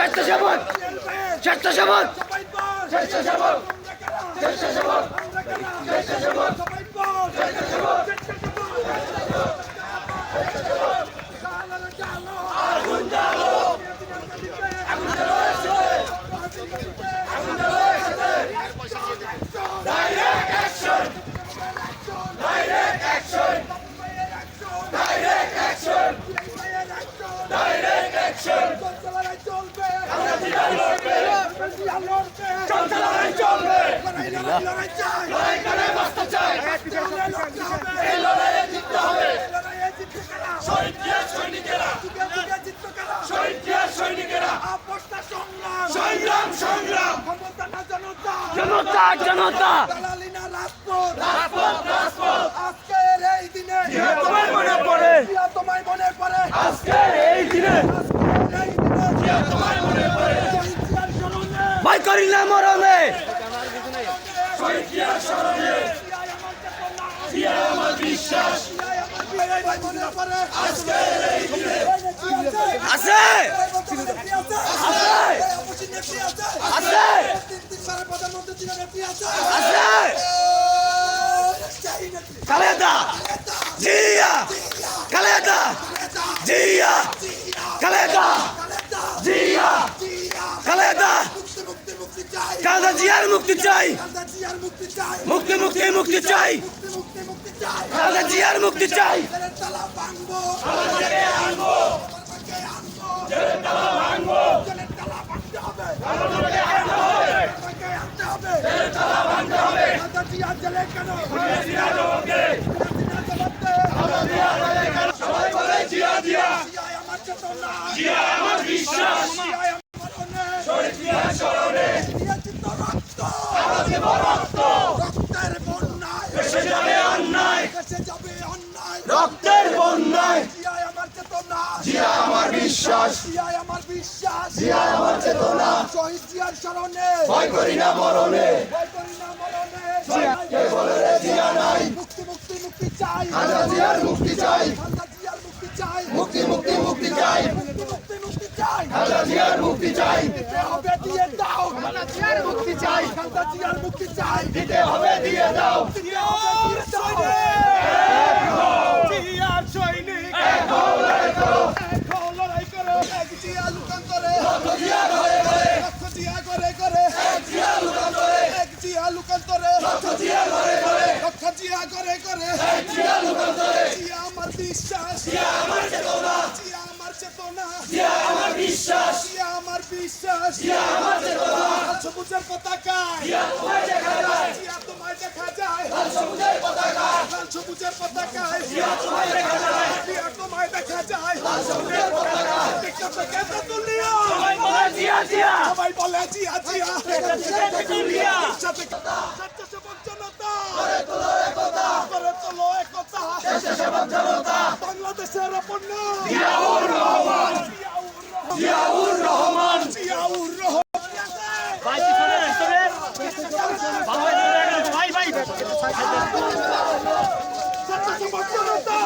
স্বেচ্ছাসেবক স্বেচ্ছাসেবক স্বেচ্ছাসেবক স্বেচ্ছাসেবক স্বেচ্ছাসেবক বল স্বেচ্ছাসেবক সংগ্রাম সংগ্রাম জনতা জনতা জনতা রাজপথ রাজপথ রাজপথ আজকের এই দিনে তোমায় মনে পড়ে। তোমায় মনে পড়ে আজকের এই দিনে আজকের এই দিনে জিয়া তোমায় মনে পড়ে শহীদ জিয়ার স্মরণে ভয় করি না মরণে শহীদ জিয়ার স্মরণে বিশ্বাস আছে। আছে খালেদা জিয়া। খালেদা জিয়া। খালেদা জিয়া খালেদা খালেদা জিয়ার মুক্তি চাই। মুক্তি মুক্তি মুক্তি চাই। খালেদা জিয়ার মুক্তি চাই। সবাই বলে জিয়া জিয়া। আমার চেতনা। জিয়া আমার বিশ্বাস জিয়াই আমার অনেক শহীদ জিয়ার স্মরণে দিয়াচিত রক্ত আমরা দেব রক্ত রক্তের বন্যায় দেশে যাবে অন্যায়। দেশে যাবে অন্যায়। রক্তের বন্যায়। আমার চেতনা। জিয়া আমার বিশ্বাস। জিয়াই আমার বিশ্বাস। জিয়া আমার চেতনা। শহীদ জিয়ার স্মরণে। ভয় করি না মরণে। ভয় করি না মরণে। কে বলে রে জিয়া নাই? মুক্তি মুক্তি মুক্তি চাই। জিয়ার মুক্তি চাই। খালদা জিয়ার মুক্তি চাই। মুক্তি মুক্তি মুক্তি চাই। মুক্তি মুক্তি মুক্তি চাই। খালেদা জিয়ার মুক্তি চাই। হবে দিয়ে দাও খালদা জিয়ার মুক্তি চাই খালদা জিয়ার মুক্তি চাই। দিতে হবে দিয়ে দাও। জিয়ার সৈনিক জিয়ার সৈনিক এক হও। লড়াই করো এক হও লড়াই করো। এক জিয়া লুকান্তরে জিয়া ঘরে ঘরে লক্ষ জিয়া করে করে এক জিয়া লুকান্তরে এক জিয়া লুকান্তরে লক্ষ জিয়া ঘরে লক্ষ জিয়া করে করে এক জিয়া লুকান্তরে জিয়া আমার বিশ্বাস। জিয়া আমার চেতনা। জিয়া আমার চেতনা। জিয়া আমার বিশ্বাস জিয়া বিশ্বাস। জিয়া সবুজের পতাকায় জিয়া তোমায় দেখা যায় জিয়া সবুজের পতাকা। সবুজের পতাকায় জিয়া তোমায় দেখা যায় জিয়া তোমায় দেখা যায় সবুজের পতাকা। দেখতে থেকে তুলিয়া সবাই বলে জিয়া জিয়া। জিয়া জিয়া। তুলিয়া সাথে স্বেচ্ছাসেবক জনতা। করে তোলো একতা। করে তোলো একতা। স্বেচ্ছাসেবক জনতা। বাংলাদেশের অপর্ণ। রহমান। জিয়াউর রহমান। জিয়াউর রহমান ভাই জনতা